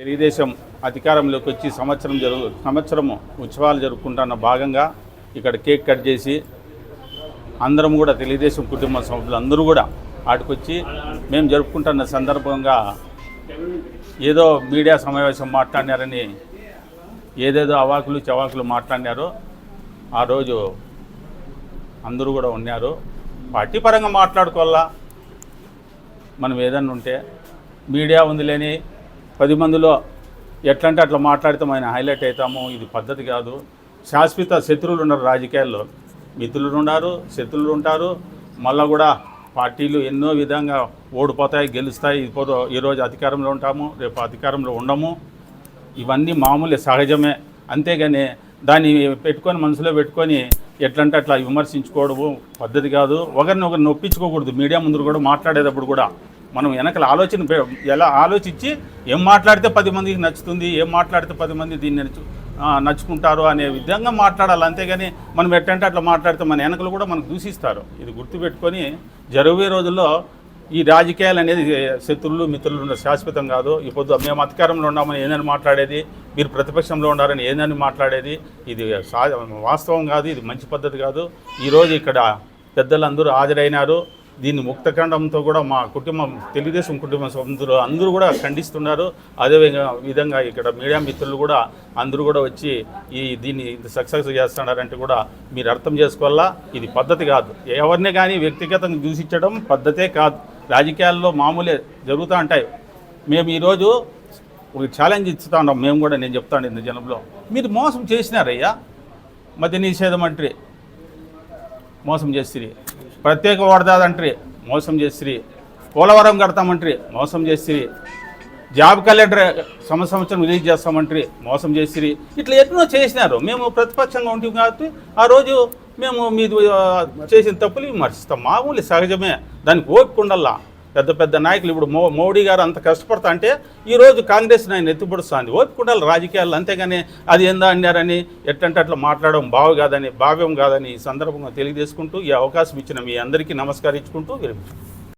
తెలుగుదేశం అధికారంలోకి వచ్చి సంవత్సరం జరుగు సంవత్సరము ఉత్సవాలు జరుపుకుంటున్న భాగంగా ఇక్కడ కేక్ కట్ చేసి అందరం కూడా తెలుగుదేశం కుటుంబ సభ్యులు అందరూ కూడా ఆటకొచ్చి మేము జరుపుకుంటున్న సందర్భంగా ఏదో మీడియా సమావేశం మాట్లాడినారని ఏదేదో అవాకులు చవాకులు మాట్లాడినారు ఆ రోజు అందరూ కూడా ఉన్నారు. పార్టీ పరంగా మాట్లాడుకోవాలా? మనం ఏదన్నా ఉంటే మీడియా ఉందిలేని పది మందిలో ఎట్లంటే అట్లా మాట్లాడితే మనం హైలైట్ అవుతాము. ఇది పద్ధతి కాదు. శాశ్వత శత్రువులు ఉన్నారు రాజకీయాల్లో. మిత్రులు ఉన్నారు శత్రువులు ఉంటారు. మళ్ళీ కూడా పార్టీలు ఎన్నో విధంగా ఓడిపోతాయి గెలుస్తాయి. ఇప్పుడు ఈరోజు అధికారంలో ఉంటాము రేపు అధికారంలో ఉండము. ఇవన్నీ మామూలే సహజమే. అంతేగాని దాన్ని పెట్టుకొని మనసులో పెట్టుకొని ఎట్లంటే అట్లా విమర్శించుకోవడము పద్ధతి కాదు. ఒకరిని ఒకరిని నొప్పించుకోకూడదు. మీడియా ముందు కూడా మాట్లాడేటప్పుడు కూడా. మనం వెనకల ఆలోచన ఎలా ఆలోచించి ఏం మాట్లాడితే పది మందికి నచ్చుతుంది ఏం మాట్లాడితే పది మంది దీన్ని నచ్చు నచ్చుకుంటారు అనే విధంగా మాట్లాడాలి. అంతేగాని మనం ఎట్టంటే అట్లా మాట్లాడితే మన వెనకలు కూడా మనకు దూషిస్తారు. ఇది గుర్తుపెట్టుకొని జరగబోయే రోజుల్లో ఈ రాజకీయాలు అనేది శత్రువులు మిత్రులు ఉన్న శాశ్వతం కాదు. ఇప్పుడు మేము అధికారంలో ఉన్నామని ఏందని మాట్లాడేది మీరు ప్రతిపక్షంలో ఉన్నారని ఏందని మాట్లాడేది ఇది సా వాస్తవం కాదు ఇది మంచి పద్ధతి కాదు. ఈరోజు ఇక్కడ పెద్దలందరూ హాజరైనారు. దీన్ని ముక్తఖండంతో కూడా మా కుటుంబం తెలుగుదేశం కుటుంబ సభ్యులు అందరూ కూడా ఖండిస్తున్నారు. అదే విధంగా- ఇక్కడ మీడియా మిత్రులు కూడా అందరూ కూడా వచ్చి ఈ దీన్ని ఇంత సక్సెస్ చేస్తున్నారంటే కూడా మీరు అర్థం చేసుకోవాలా? ఇది పద్ధతి కాదు. ఎవరిని కానీ వ్యక్తిగతంగా దూషించడం పద్ధతే కాదు. రాజకీయాల్లో మామూలే జరుగుతూ ఉంటాయి. మేము ఈరోజు ఒక ఛాలెంజ్ ఇస్తూ ఉన్నాం. మేము కూడా నేను చెప్తాను ఇంత జనంలో. మీరు మోసం చేసినారయ్యా. మద్య నిషేధం అంటే మోసం చేసిరి. ప్రత్యేక వాడదాదంట్రి మోసం చేసిరి పోలవరం కడతామంట్రి మోసం చేసిరి జాబ్ క్యాలెండర్ సంవత్సరం రిలీజ్ చేస్తామంట్రి మోసం చేసిరి ఇట్లా ఎన్నో చేసినారు. మేము ప్రతిపక్షంగా ఉంటాం కాబట్టి ఆ రోజు మేము మీది చేసిన తప్పులు విమర్శిస్తాం. మామూలు సహజమే. దానికి ఓపిక ఉండాలా? పెద్ద పెద్ద నాయకులు ఇప్పుడు మో మోడీ గారు అంత కష్టపడతా అంటే ఈరోజు కాంగ్రెస్ ఆయన ఎత్తిపడుస్తుంది. ఓపిక ఉండాలి రాజకీయాలు అంతేగాని అది ఏందా అన్నారని ఎట్టంటే అట్లా మాట్లాడడం బావు కాదని భావ్యం కాదని ఈ సందర్భంగా తెలియజేసుకుంటూ ఈ అవకాశం ఇచ్చిన మీ అందరికీ నమస్కరించుకుంటూ విరమించుకుంటాం